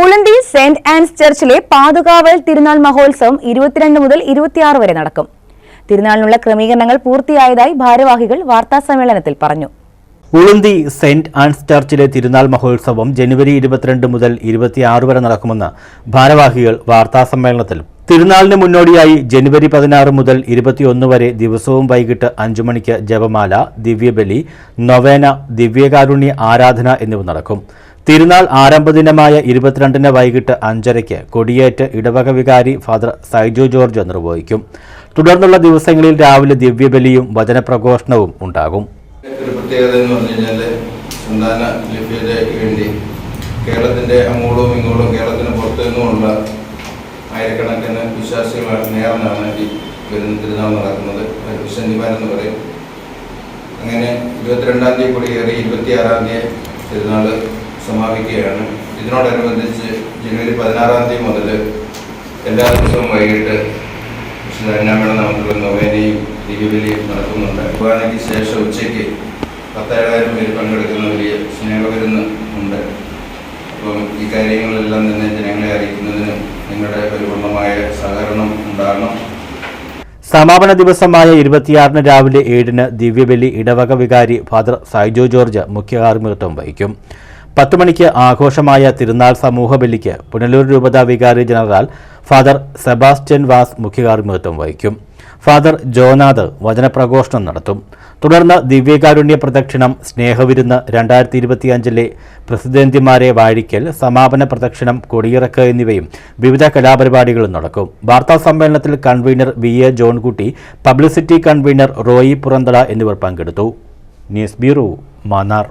ഉളന്തി saint Ans ചർച്ചിലെ പാതുകാവൽ തിരുനാൾ മഹോത്സവം ഇരുപത്തിരണ്ട് മുതൽ ഇരുപത്തിയാറ് വരെ നടക്കും. തിരുനാളിനുള്ള ക്രമീകരണങ്ങൾ പൂർത്തിയായതായി ഭാരവാഹികൾ വാർത്താസമ്മേളനത്തിൽ പറഞ്ഞു. ഉളുന്തി സെന്റ് ആൻസ് ചർച്ചിലെ തിരുനാൾ മഹോത്സവം ജനുവരി ഇരുപത്തിരണ്ട് മുതൽ ഇരുപത്തിയാറ് വരെ നടക്കുമെന്ന് ഭാരവാഹികൾ വാർത്താസമ്മേളനത്തിൽ തിരുനാളിന് മുന്നോടിയായി ജനുവരി പതിനാറ് മുതൽ ഇരുപത്തിയൊന്ന് വരെ ദിവസവും വൈകിട്ട് അഞ്ചു മണിക്ക് ജപമാല ദിവ്യബലി നൊവേന ദിവ്യകാരുണ്യ ആരാധന എന്നിവ നടക്കും. തിരുനാൾ ആരംഭദിനമായ ഇരുപത്തിരണ്ടിന് വൈകിട്ട് അഞ്ചരയ്ക്ക് കൊടിയേറ്റ് ഇടവക വികാരി ഫാദർ സൈജു ജോർജ് നിർവഹിക്കും. തുടർന്നുള്ള ദിവസങ്ങളിൽ രാവിലെ ദിവ്യബലിയും വചനപ്രഘോഷണവും ഉണ്ടാകും. പ്രത്യേകത എന്ന് വേണ്ടി കേരളത്തിന്റെ അങ്ങോട്ടും ഇങ്ങോട്ടും കേരളത്തിന് പുറത്തു നിന്നുമുള്ള ആയിരക്കണക്കിന് വിശ്വാസികളാണ് നേർന്നാണ് ഈ വരുന്ന തിരുനാൾ നടക്കുന്നത്. അത് എന്ന് പറയും. അങ്ങനെ ഇരുപത്തിരണ്ടാം തീയതി കൂടി കയറി ഇരുപത്തിയാറാം തീയതി തിരുനാൾ സമാപിക്കുകയാണ്. ഇതിനോടനുബന്ധിച്ച് ജനുവരി പതിനാറാം തീയതി മുതൽ എല്ലാ ദിവസവും വൈകിട്ട് വിശുദ്ധാജ്ഞാമയുടെ നമുക്കുള്ള നൊവേനയും ദിവ്യബലിയും നടത്തുന്നുണ്ട്. കുർബാനയ്ക്ക് ശേഷം ഉച്ചയ്ക്ക് പത്തേഴായിരം പേര് പങ്കെടുക്കുന്ന വലിയ സ്നേഹവിരുന്ന് ഉണ്ട്. അപ്പം ഈ കാര്യങ്ങളെല്ലാം തന്നെ ജനങ്ങളെ അറിയിക്കുന്നതിനും നിങ്ങളുടെ പരിപൂർണമായ സഹകരണം ഉണ്ടാകണം. സമാപന ദിവസമായ ഇരുപത്തിയാറിന് രാവിലെ ഏഴിന് ദിവ്യബലി ഇടവക വികാരി ഫാദർ സൈജോ ജോർജ് മുഖ്യ കാർമ്മികത്വം വഹിക്കും. പത്ത് മണിക്ക് ആഘോഷമായ തിരുനാൾ സമൂഹ ബലിക്ക് പുനലൂർ രൂപത വികാരി ജനറൽ ഫാദർ സെബാസ്റ്റ്യൻ വാസ് മുഖ്യകാർമ്മികത്വം വഹിക്കും. ഫാദർ ജോനാഥ് വചനപ്രഘോഷണം നടത്തും. തുടർന്ന് ദിവ്യകാരുണ്യ പ്രദക്ഷിണം സ്നേഹവിരുന്ന് രണ്ടായിരത്തി ഇരുപത്തിയഞ്ചിലെ പ്രസിദ്ധന്തിമാരെ വാഴിക്കൽ സമാപന പ്രദക്ഷിണം കൊടിയിറക്ക് എന്നിവയും വിവിധ കലാപരിപാടികളും നടക്കും. വാർത്താ സമ്മേളനത്തിൽ convener V A Johnkutty publicity convener Roy Puranthala എന്നിവർ പങ്കെടുത്തു. News bureau Mannar.